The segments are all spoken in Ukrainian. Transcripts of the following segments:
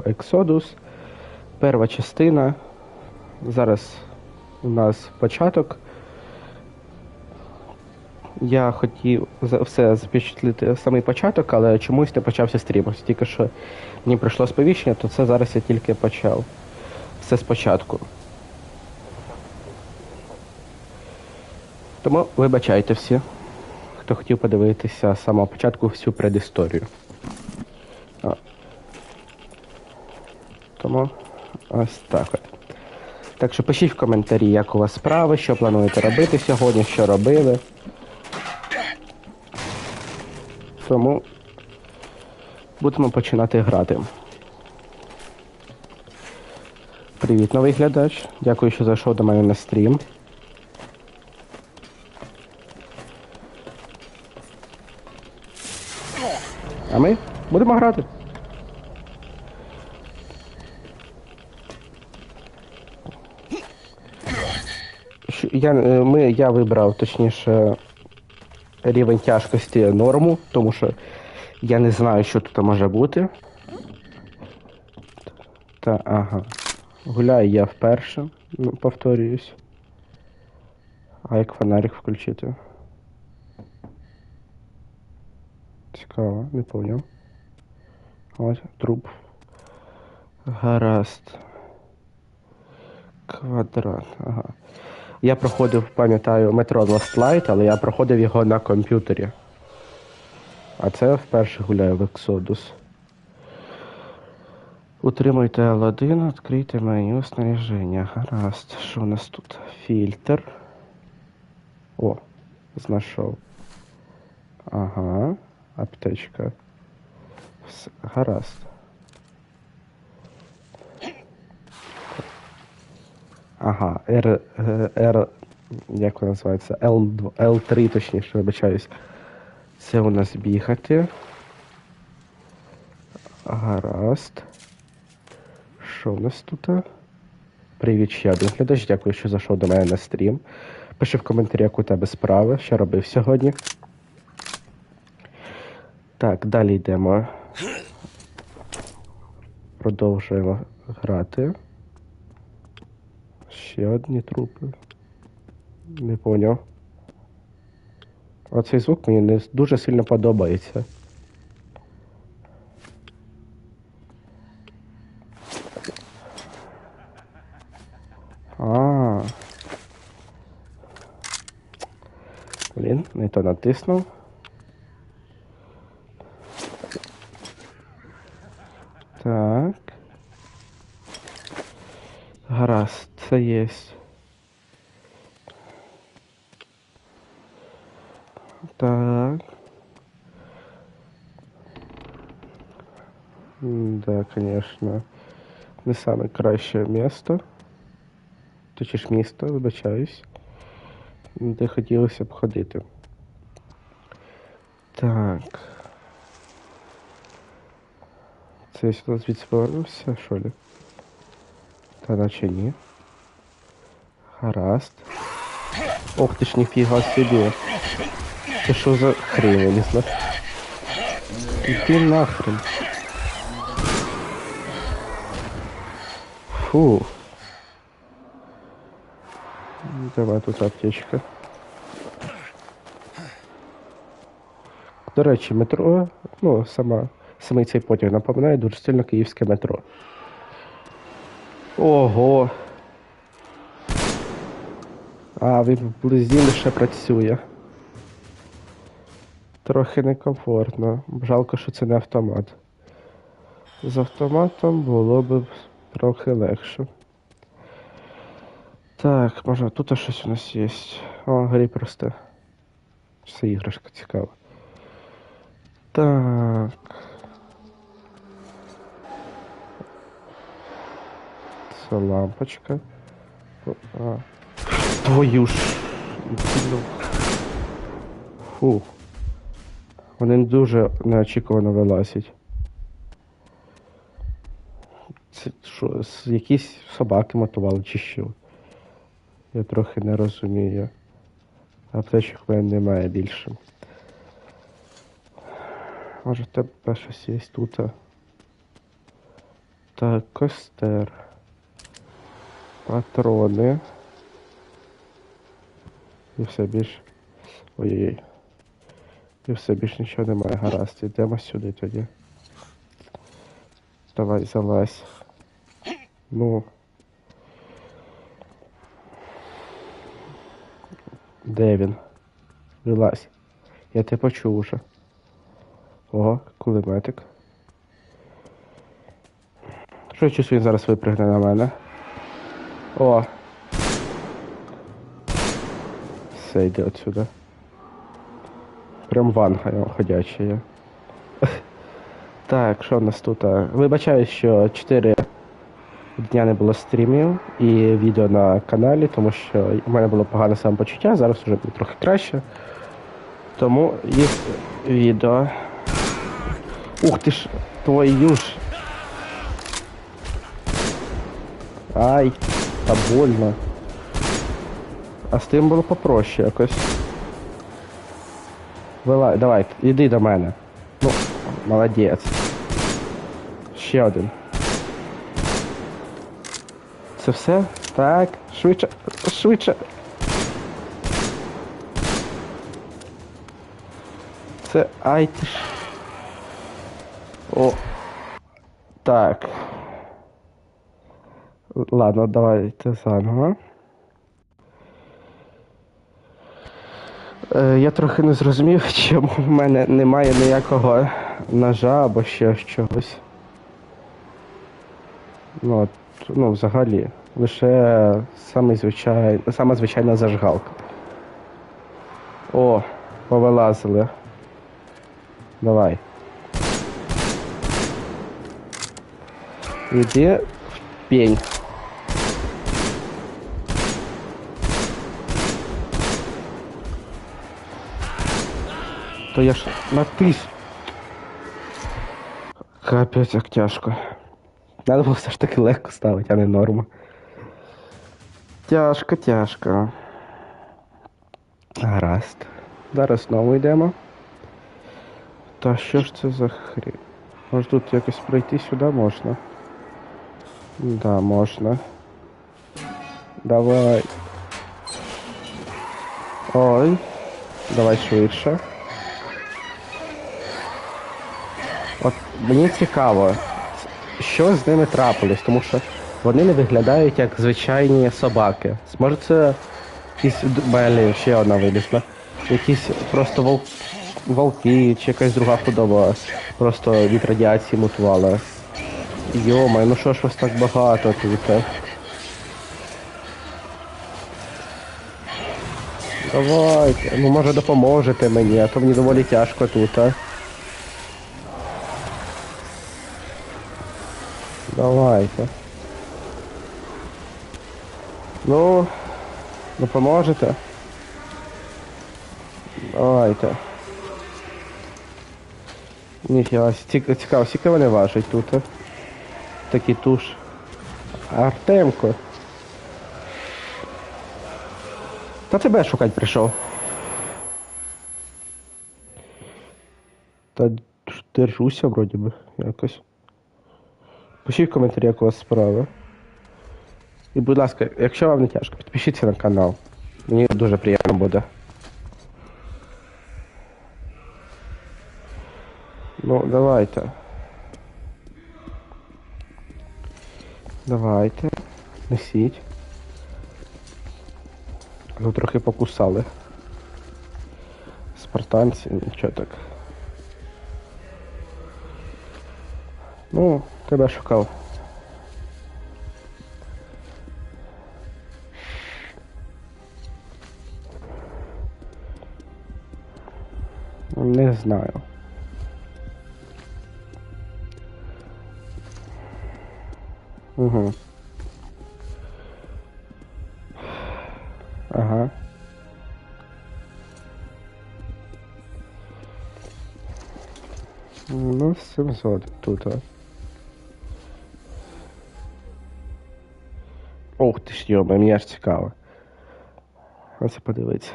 Exodus. Перша частина. Зараз у нас початок. Я хотів все запечатлити самий початок, але чомусь не почався стрім. Тільки що мені прийшло сповіщення, то це зараз я тільки почав. Все спочатку. Тому вибачайте всі, хто хотів подивитися з самого початку всю предісторію. Тому ось так от. Так що пишіть в коментарі, як у вас справи, що плануєте робити сьогодні, що робили. Тому будемо починати грати. Привіт, новий глядач. Дякую, що зайшов до мене на стрім. А ми будемо грати. Я, е, ми, я вибрав, точніше, рівень тяжкості норму, тому що я не знаю, що тут може бути. Та, ага. Гуляю я вперше, ну, повторююсь. А як фонарик включити? Цікаво, не поняв. Ось, труп. Гаразд. Квадрат, ага. Я проходив, пам'ятаю, метро Lost Light, але я проходив його на комп'ютері. А це вперше гуляю в Exodus. Утримуйте L1, відкрийте меню снаряження. Гаразд. Що у нас тут? Фільтр. О, знайшов. Ага. Аптечка. Гаразд. Ага, R, е, R, як вона називається? L2, L3, точніше, вибачаюсь. Це у нас бігати. Гаразд. Що у нас тут? Привіт, ще один глядач. Дякую, що зайшов до мене на стрім. Пиши в коментарі, як у тебе справи, що робив сьогодні. Так, далі йдемо. Продовжуємо грати. Ще одні трупи. Не поняв. Оцей звук мені не дуже сильно подобається. А. Блін, не то натиснув. Гаразд, це єсть. Так. М, Да, конечно. Не саме краще місто. Точніше місто, вибачаюсь. Де хотілося б ходити. Так. Це я сюди звідси повернувся, що ли? Та наче ні. Гаразд. Ох ти ж ніфіга собі. Це що за хрень, знаю. Іди нахрен. Фу. Давай тут аптечка. До речі, метро, ну, сама, самий цей потяг напоминає дуже сильно київське метро. Ого. А, він вблизі лише працює. Трохи некомфортно. Жалко, що це не автомат. З автоматом було б трохи легше. Так, може тут щось у нас є. О, грі просто. Це іграшка цікава. Так. Це лампочка. А. Твою ж. Фух. Вони дуже неочікувано вилазять. Це що, якісь собаки мотували чи що? Я трохи не розумію. Аптечок в мене немає більше. Може в тебе щось є тут? Так, костер. Патрони. І все більш. Ой-ой-ой. І все більш нічого немає. Гаразд, йдемо сюди тоді. Давай, залазь. Ну. Де він? Вилазь. Я тебе почув уже. Ого, кулеметик. Що чувствую, він зараз випригне на мене. О! Все, йди отсюда. Прям ванга ходяча. Так, що в нас тут? Вибачаю, що 4 дня не було стрімів і відео на каналі, тому що у мене було погане самопочуття, зараз вже буде трохи краще. Тому є відео. Ух ти ж, твою ж. Ай, та больно. А з тим було попроще якось. Вилай, давай, іди до мене. Ну, молодець. Ще один. Це все? Так, швидше, швидше. Це ай ти. О. Так. Ладно, давайте заново. Я трохи не зрозумів, чому в мене немає ніякого ножа або ще чогось. Ну, от, ну, взагалі, лише саме сама звичайна зажигалка. О, повилазили. Давай. Іди в пень. То я ж натис. Капець, як тяжко. Надо було все ж таки легко ставити, а не норма. Тяжко, тяжко. Гаразд. Зараз знову йдемо. Та що ж це за хрі? Може тут якось пройти сюди можна? Да, можна. Давай. Ой. Давай швидше. От мені цікаво, що з ними трапилось, тому що вони не виглядають як звичайні собаки. Може це якісь Блін, ще одна вилізла. Якісь просто вол... волки чи якась друга худоба просто від радіації мутувала. Йома, ну що ж вас так багато тут? Давайте, ну може допоможете мені, а то мені доволі тяжко тут, а. Давайте. Ну, допоможете? Давайте. Ніфіга, ці- цікаво, скільки вони важать тут? Такі туш. Артемко. Та тебе шукати прийшов. Та держуся вроді би якось. Пишіть в коментарі, як у вас справа. І, будь ласка, якщо вам не тяжко, підпишіться на канал. Мені дуже приємно буде. Ну, давайте. Давайте. Несіть. Ну, трохи покусали. Спартанці, нічого так. Ну, тебе шукав. Не знаю. Угу. Ага. Ну, 700 тут, а. Ох ти ж йоба, мені аж цікаво. Оце подивитися.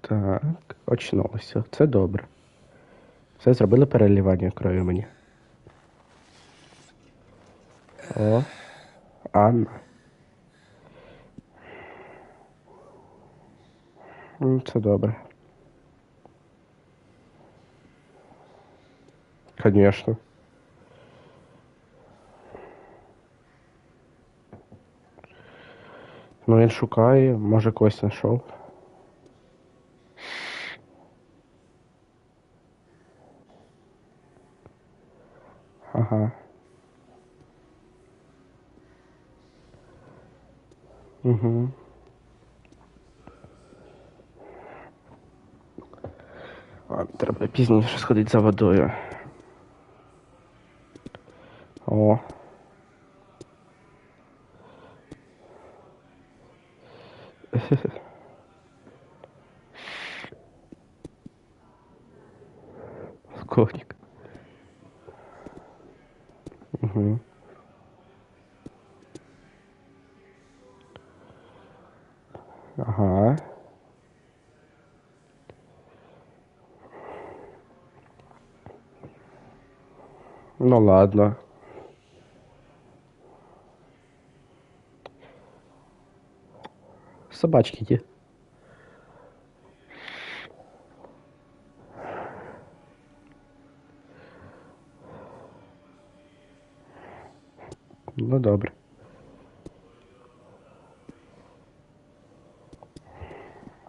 Так, очнулося. Це добре. Все зробили переливання крові мені. О, Анна. Це добре. Конечно. Ну він шукає, може когось знайшов. Ага. Угу. Ладно, треба пізніше сходити за водою. Коник. Угу. Ага. Ну ладно. Собачки ті. Ну добре.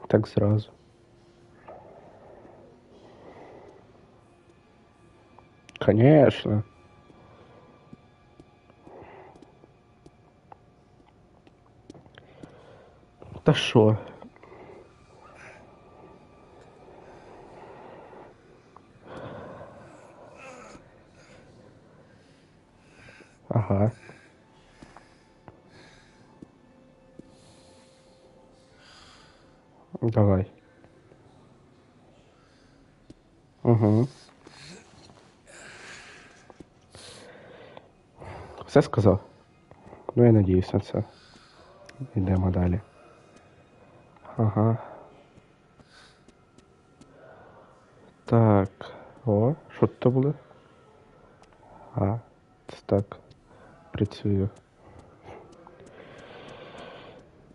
Так зразу. Конечно. Та що? Ага. Давай. Угу. Все сказав? Ну, я надіюсь на це. Йдемо далі. Ага. Так. О, що це буде? А, це так. Працюю.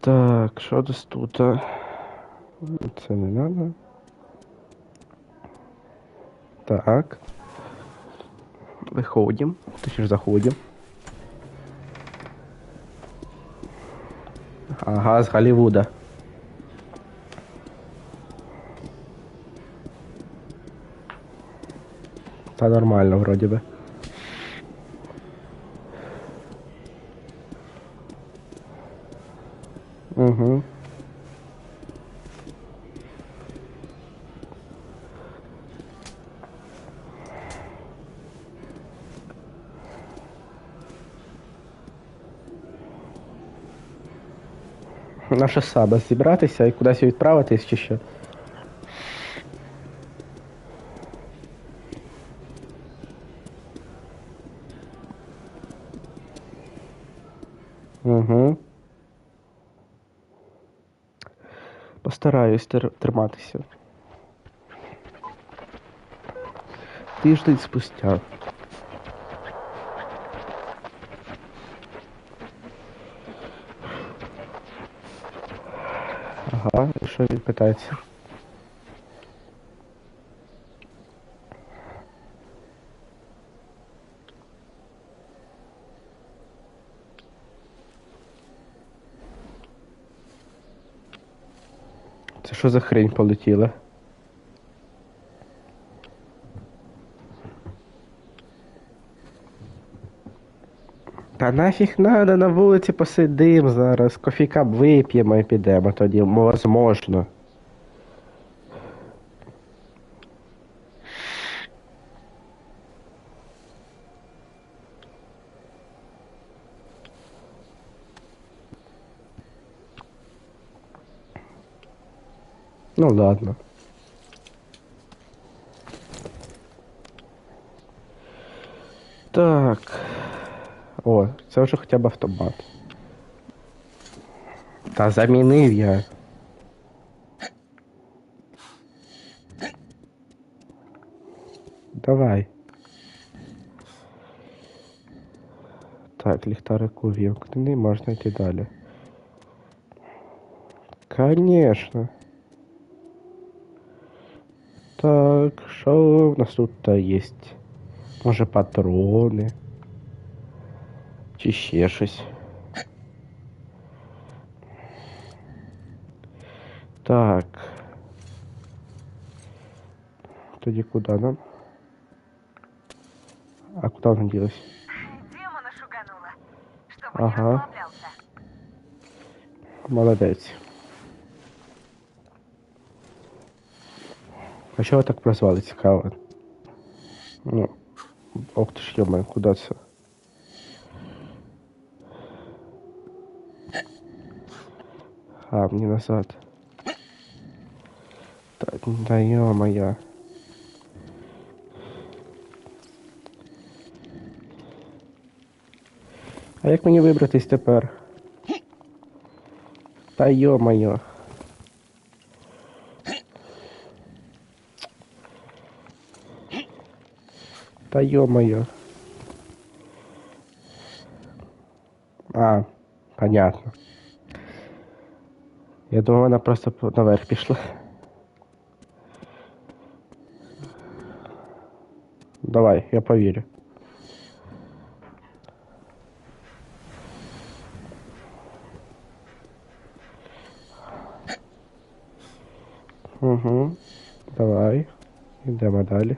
Так, що десь тут? а? Це не надо. Так. Виходим. Точніше заходим. Ага, з Голлівуда. Та нормально, вроді би. Угу. Наша саба зібратися і кудись відправитись чи що? Угу. Постараюсь тр- триматися. Тиждень спустя. Ага, і що він питається? Це що за хрень полетіла? Та нафіг надо на вулиці посидим зараз, кофійка вип'ємо і підемо тоді, возможно. Ну ладно. Так. О, це вже хоча б автомат. Та замінив я. Давай. Так, ліхтарик увімкнений, ну можна йти далі. Конечно. Так, що у нас тут є? Може патрони? Чи ще щось? Так. Тоді куди нам? А куда он делась? Демона шуганула, чтобы не Ага. расслаблялся. Молодець. А чого так прозвали цікаво? Ну. Ох ти ж йома, куди А, мені назад. Та, да йо-моя. А як мені вибратись тепер? Та йо-моє. Та йо-моє. А, понятно. Я думав, вона просто по- наверх пішла. Давай, я повірю. Угу. Давай. Йдемо далі.